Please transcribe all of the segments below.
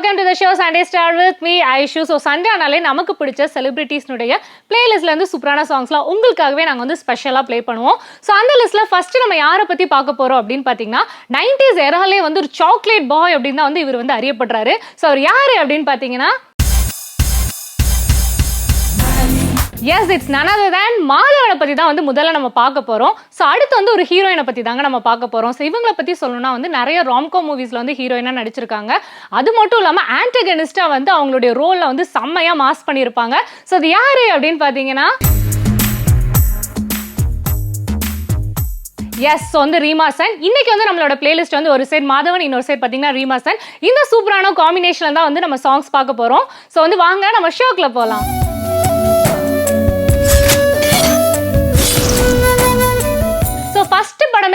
Welcome to the show Sunday star with me Aishu so Sunday ஆனாலே நமக்கு பிடிச்ச செலிபிரிட்டிஸ்னுடைய பிளேலிஸ்ட்லேருந்து சூப்பரான சாங்ஸ்லாம் உங்களுக்காகவே நாங்கள் வந்து ஸ்பெஷலாக ப்ளே பண்ணுவோம். ஸோ அந்த லிஸ்ட்டில் ஃபஸ்ட்டு நம்ம யாரை பற்றி பார்க்க போகிறோம் அப்படின்னு பார்த்தீங்கன்னா நைன்டிஸ் எராலே வந்து ஒரு சாக்லேட் பாய் அப்படின்னு தான் வந்து இவர் வந்து அறியப்படுறாரு. ஸோ அவர் யார் அப்படின்னு பார்த்தீங்கன்னா எஸ் இட்ஸ் நனது தேன் மாதவனை பற்றி தான் வந்து முதல்ல நம்ம பார்க்க போகிறோம் ஸோ அடுத்து வந்து ஒரு ஹீரோயினை பற்றி தாங்க நம்ம பார்க்க போகிறோம் ஸோ இவங்களை பற்றி சொல்லணும்னா வந்து நிறைய ராம்கோ மூவிஸில் வந்து ஹீரோயினாக நடிச்சிருக்காங்க. அது மட்டும் இல்லாமல் ஆன்டகனிஸ்டாக வந்து அவங்களுடைய ரோலில் வந்து செம்மையாக மாஸ் பண்ணியிருப்பாங்க. ஸோ அது யார் அப்படின்னு பார்த்தீங்கன்னா? எஸ் ஸோ வந்து ரீமாசன் இன்னைக்கு வந்து நம்மளோட பிளேலிஸ்ட் வந்து ஒரு சைடு மாதவன் இன்னொரு சைடு பார்த்தீங்கன்னா ரீமாசன் இந்த சூப்பரான காம்பினேஷனில் தான் வந்து நம்ம சாங்ஸ் பார்க்க போகிறோம் ஸோ வந்து வாங்க நம்ம ஷோக்கில் போகலாம்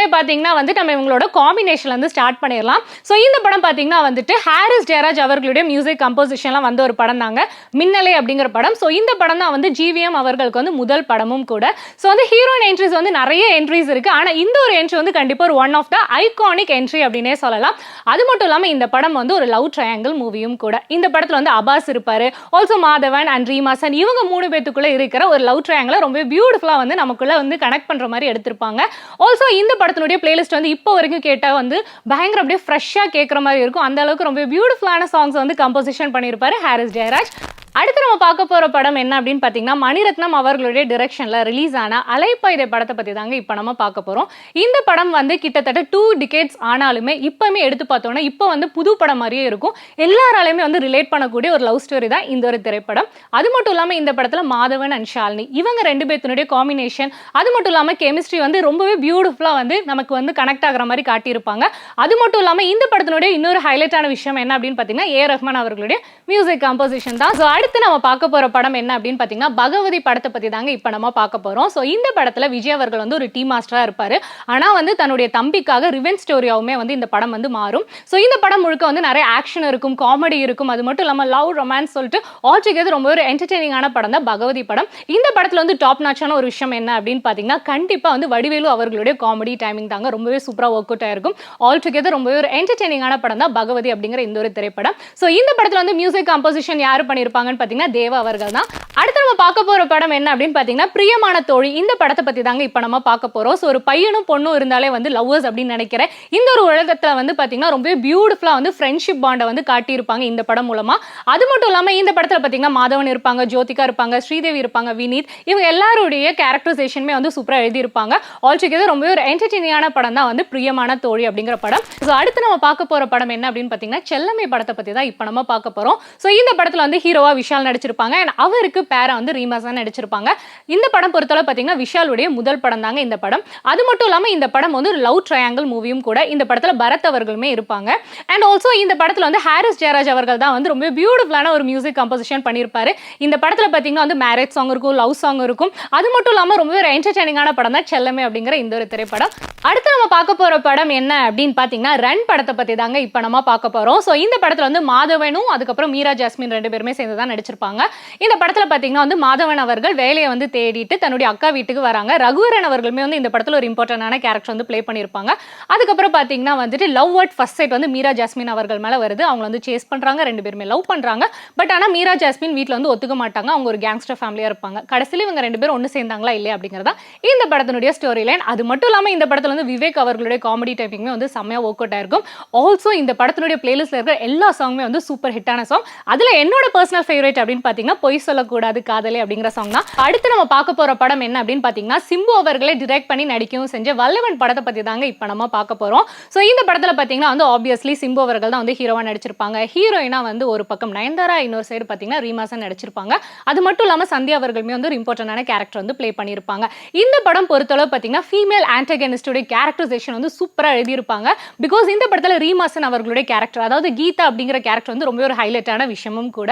ஃபர்ஸ்ட் படமே பார்த்தீங்கன்னா வந்து நம்ம இவங்களோட காம்பினேஷன்ல வந்து ஸ்டார்ட் பண்ணிடலாம். ஸோ இந்த படம் பார்த்தீங்கன்னா வந்துட்டு ஹாரிஸ் ஜெயராஜ் அவர்களுடைய மியூசிக் கம்போசிஷன்லாம் வந்து ஒரு படம் தாங்க. மின்னலை அப்படிங்கிற படம். ஸோ இந்த படம் தான் வந்து ஜிவிஎம் அவர்களுக்கு வந்து முதல் படமும் கூட. ஸோ வந்து ஹீரோயின் என்ட்ரிஸ் வந்து நிறைய என்ட்ரிஸ் இருக்கு. ஆனால் இந்த ஒரு என்ட்ரி வந்து கண்டிப்பாக ஒரு one of the iconic entry அப்படின்னே சொல்லலாம். அது மட்டும் இல்லாமல் இந்த படம் வந்து ஒரு லவ் ட்ரையாங்கிள் மூவியும் கூட. இந்த படத்தில் வந்து அபாஸ் இருப்பார். ஆல்சோ மாதவன் அண்ட் ரீமாசன் இவங்க மூணு பேத்துக்குள்ளே இருக்கிற ஒரு லவ் ட்ரையாங்கிளை ரொம்ப பியூட்டிஃபுல்லாக வந்து நமக்குள்ள வந்து கனெக்ட் பண்ற மாதிரி எடுத்திருப்பாங்க. ஆல்சோ இந்த படத்தினுடைய பிளேலிஸ்ட் வந்து இப்போ வரைக்கும் கேட்டால் வந்து பயங்கர அப்படியே ஃப்ரெஷ்ஷாக கேட்குற மாதிரி இருக்கும். அந்த அளவுக்கு ரொம்ப பியூட்டிஃபுல்லான சாங்ஸ் வந்து கம்போசிஷன் பண்ணியிருப்பாரு ஹாரிஸ் ஜெயராஜ். அடுத்து நம்ம பார்க்க போகிற படம் என்ன அப்படின்னு பார்த்தீங்கன்னா மணிரத்னம் அவர்களுடைய டிரெக்ஷனில் ரிலீஸ் ஆன அலைப்பாயுதை படத்தை பற்றி தாங்க இப்போ நம்ம பார்க்க போகிறோம் இந்த படம் வந்து கிட்டத்தட்ட டூ டிகேட்ஸ் ஆனாலுமே இப்போவுமே எடுத்து பார்த்தோன்னா இப்போ வந்து புது படம் மாதிரியே இருக்கும். எல்லாராலையுமே வந்து ரிலேட் பண்ணக்கூடிய ஒரு லவ் ஸ்டோரி தான் இந்த ஒரு திரைப்படம். அது மட்டும் இல்லாமல் இந்த படத்தில் மாதவன் அண்ட் ஷாலினி இவங்க ரெண்டு பேர்த்தினுடைய காம்பினேஷன் அது மட்டும் இல்லாமல் கெமிஸ்ட்ரி வந்து ரொம்பவே பியூட்டிஃபுல்லாக வந்து நமக்கு வந்து கனெக்ட் ஆகிற மாதிரி காட்டியிருப்பாங்க. அது மட்டும் இல்லாமல் இந்த படத்தினுடைய இன்னொரு ஹைலைட்டான விஷயம் என்ன அப்படின்னு பார்த்தீங்கன்னா ஏ ரஹ்மான் அவர்களுடைய மியூசிக் கம்போசிஷன் தான். ஸோ அடுத்து நம்ம பார்க்க போகிற படம் என்ன அப்படின்னு பார்த்தீங்கன்னா பகவதி படத்தை பற்றி தாங்க இப்போ நம்ம பார்க்க போகிறோம் ஸோ இந்த படத்தில் விஜய் அவர்கள் வந்து ஒரு டீ மாஸ்டராக இருப்பார். ஆனால் வந்து தன்னுடைய தம்பிக்காக ரிவென் ஸ்டோரியாகவுமே வந்து இந்த படம் வந்து மாறும். ஸோ இந்த படம் முழுக்க வந்து நிறைய ஆக்ஷன் இருக்கும் காமெடி இருக்கும். அது மட்டும் இல்லாமல் லவ் ரொமான்ஸ் சொல்லிட்டு ஆல் டுகெதர் ரொம்ப ஒரு என்டர்டெய்னிங்கான படம் தான் பகவதி படம். இந்த படத்தில் வந்து டாப் நாச்சான ஒரு விஷயம் என்ன அப்படின்னு பார்த்தீங்கன்னா கண்டிப்பாக வந்து வடிவேலு அவர்களுடைய காமெடி டைமிங் தாங்க ரொம்பவே சூப்பராக ஒர்க் அவுட் ஆயிருக்கும். ஆல் டுகெதர் ரொம்பவே ஒரு என்டர்டெய்னிங்கான படம் தான் பகவதி அப்படிங்கிற இந்த ஒரு திரைப்படம். ஸோ இந்த படத்தில் வந்து மியூசிக் கம்போசிஷன் யார் பண்ணியிருப்பாங்க பண்ணியிருப்பாங்கன்னு பார்த்தீங்கன்னா தேவா அவர்கள் தான். அடுத்து நம்ம பார்க்க போகிற படம் என்ன அப்படின்னு பார்த்தீங்கன்னா பிரியமான தோழி இந்த படத்தை பற்றி தாங்க இப்போ நம்ம பார்க்க போகிறோம் ஸோ ஒரு பையனும் பொண்ணும் இருந்தாலே வந்து லவ்வர்ஸ் அப்படின்னு நினைக்கிறேன். இந்த ஒரு உலகத்தில் வந்து பார்த்தீங்கன்னா ரொம்ப பியூட்டிஃபுல்லாக வந்து ஃப்ரெண்ட்ஷிப் பாண்டை வந்து காட்டியிருப்பாங்க இந்த படம் மூலமாக அது மட்டும் இல்லாமல் இந்த படத்தில் பார்த்தீங்கன்னா மாதவன் இருப்பாங்க ஜோதிகா இருப்பாங்க ஸ்ரீதேவி இருப்பாங்க வினீத். இவங்க எல்லாருடைய கேரக்டரைசேஷனுமே வந்து சூப்பராக எழுதியிருப்பாங்க. ஆல்டுகெதர் ரொம்பவே ஒரு என்டர்டெய்னிங்கான படம் தான் வந்து பிரியமான தோழி அப்படிங்கிற படம். ஸோ அடுத்து நம்ம பார்க்க போகிற படம் என்ன அப்படின்னு பார்த்தீங்கன்னா செல்லமை படத்தை பற்றி தான் இப்போ நம்ம பார்க்க போகிறோம் ஸோ இந்த படத்தில் வந்து ஹீரோவாக விஷால் நடிச்சிருப்பாங்க. அண்ட் அவருக்கு பேரா வந்து ரீமாஸ் தான் நடிச்சிருப்பாங்க. இந்த படம் பொறுத்தளவு பார்த்தீங்கன்னா விஷாலுடைய முதல் படம் தாங்க இந்த படம். அது மட்டும் இல்லாமல் இந்த படம் வந்து ஒரு லவ் ட்ரையாங்கிள் மூவியும் கூட இந்த படத்தில் பரத் அவர்களுமே இருப்பாங்க. அண்ட் ஆல்சோ இந்த படத்தில் வந்து ஹாரிஸ் ஜெயராஜ் அவர்கள் தான் வந்து ரொம்ப பியூட்டிஃபுல்லான ஒரு மியூசிக் கம்போசிஷன் பண்ணியிருப்பாரு இந்த படத்தில் பார்த்தீங்கன்னா வந்து மேரேஜ் சாங் இருக்கும் லவ் சாங் இருக்கும். அது மட்டும் இல்லாமல் ரொம்பவே ஒரு என்டர்டைனிங்கான படம் தான் செல்லமே அப்படிங்கிற இந்த ஒரு திரைப்படம். அடுத்து நம்ம பார்க்க போகிற படம் என்ன அப்படின்னு பார்த்தீங்கன்னா ரன் படத்தை பற்றி தாங்க இப்போ நம்ம பார்க்க போகிறோம் ஸோ இந்த படத்தில் வந்து மாதவனும் அதுக்கப்புறம் மீரா ஜாஸ்மின் ரெண்டு பேருமே சேர்ந்து தான் நடிச்சிருப்பாங்க. இந்த படத்தில் பார்த்தீங்கன்னா வந்து மாதவன் அவர்கள் வேலையை வந்து தேடிட்டு தன்னுடைய அக்கா வீட்டுக்கு வராங்க. ரகுவரன் அவர்களுமே வந்து இந்த படத்தில் ஒரு இம்பார்ட்டண்டான கேரக்டர் வந்து ப்ளே பண்ணியிருப்பாங்க. அதுக்கப்புறம் பார்த்தீங்கன்னா வந்துட்டு லவ் அட் ஃபர்ஸ்ட் சைட் வந்து மீரா ஜாஸ்மின் அவர்கள் மேலே வருது. அவங்க வந்து சேஸ் பண்ணுறாங்க ரெண்டு பேருமே லவ் பண்ணுறாங்க பட் ஆனால் மீரா ஜாஸ்மின் வீட்டில் வந்து ஒத்துக்க மாட்டாங்க. அவங்க ஒரு கேங்ஸ்டர் ஃபேமிலியாக இருப்பாங்க. கடைசியில் இவங்க ரெண்டு பேரும் ஒன்று சேர்ந்தாங்களா இல்லையா அப்படிங்கிறதா இந்த படத்தினுடைய ஸ்டோரி லைன் அது மட்டும் இல்லாமல் இந்த படத்தில் வந்து விவேக் அவர்களுடைய காமெடி டைப்பிங்குமே வந்து செம்மையாக ஒர்க் அவுட் ஆயிருக்கும். ஆல்சோ இந்த படத்தினுடைய பிளேலிஸ்ட்டில் இருக்கிற எல்லா சாங்குமே வந்து சூப்பர் ஹிட்டான சாங் அதில் என்னோட பர்சனல் ஃபேவரேட் அப்படின்னு பார்த்தீங்கன்னா பொய் சொல்லக்கூடாது காதலே அப்படிங்கிற சாங் தான். அடுத்து நம்ம பார்க்க போகிற படம் என்ன அப்படின்னு பார்த்தீங்கன்னா சிம்பு அவர்களே டிரெக்ட் பண்ணி நடிக்கவும் செஞ்ச வல்லவன் படத்தை பற்றி தாங்க இப்போ நம்ம பார்க்க போகிறோம் ஸோ இந்த படத்தில் பார்த்தீங்கன்னா வந்து ஆப்வியஸ்லி சிம்பு அவர்கள் தான் வந்து ஹீரோவாக நடிச்சிருப்பாங்க. ஹீரோயினா வந்து ஒரு பக்கம் நயன்தாரா இன்னொரு சைடு பார்த்தீங்கன்னா ரீமாசன் நடிச்சிருப்பாங்க. அது மட்டும் இல்லாமல் சந்தியா அவர்களுமே வந்து ஒரு இம்பார்ட்டன்டான கேரக்டர் வந்து ப்ளே பண்ணியிருப்பாங்க. இந்த படம் பொறுத்தளவு பார்த்தீங்கன்னா ஃபீமேல் ஆன்டகனிஸ்டோட கேரக்டரைசேஷன் வந்து சூப்பராக எழுதியிருப்பாங்க. பிகாஸ் இந்த படத்தில் ரீமாசன் அவர்களுடைய கேரக்டர் அதாவது கீதா அப்படிங்கிற கேரக்டர் வந்து ரொம்ப ஒரு ஹைலைட்டான விஷயமும் கூட.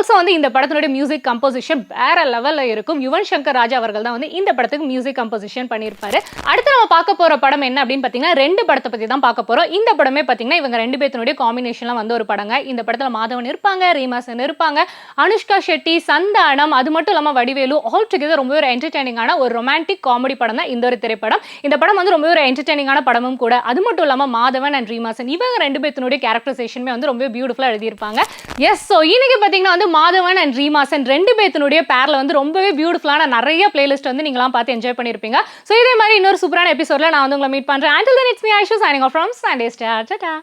ஆல்சோ வந்து இந்த படத்தினுடைய மியூசிக் கம்போசிஷன் வேற லெவலில் இருக்கும். யுவன் சங்கர் ராஜா அவர்கள் தான் வந்து இந்த படத்துக்கு மியூசிக் கம்போசிஷன் பண்ணியிருப்பாரு. அடுத்து நம்ம பார்க்க போகிற படம் என்ன அப்படின்னு பார்த்தீங்கன்னா ரெண்டு படத்தை பற்றி தான் பார்க்க போகிறோம் இந்த படமே பார்த்தீங்கன்னா இவங்க ரெண்டு பேர்த்தினுடைய காம்பினேஷன்லாம் வந்து ஒரு படங்க. இந்த படத்தில் மாதவன் இருப்பாங்க ரீமாசன் இருப்பாங்க. அனுஷ்கா ஷெட்டி சந்தானம் அது மட்டும் இல்லாமல் வடிவேலு ஆல் டுகெதர் ரொம்ப ஒரு என்டர்டைனிங்கான ஒரு ரொமான்டிக் காமெடி படம் தான் இந்த ஒரு திரைப்படம். இந்த படம் வந்து ரொம்ப ஒரு என்டர்டைனிங்கான படமும் கூட. அது மட்டும் இல்லாமல் மாதவன் அண்ட் ரீமாசன் இவங்க ரெண்டு பேர்த்தினுடைய கேரக்டரைசேஷனுமே வந்து ரொம்ப பியூட்டிஃபுல்லாக எழுதியிருப்பாங்க. எஸ் ஸோ இன்னைக்கு பார்த்தீங்கன்னா வந்து மாதவன் அண்ட் ரீமாசன் ரெண்டு பேத்தினுடைய பேரில் வந்து ரொம்பவே பியூட்டிஃபுல்லான நிறைய பிளேலிஸ்ட் வந்து நீங்களாம் பார்த்து என்ஜாய் பண்ணியிருப்பீங்க. ஸோ இதே மாதிரி இன்னொரு சூப்பரான எபிசோட்ல நான் வந்து உங்களை மீட் பண்றேன். Until then it's me Aishu signing off from Sunday star tata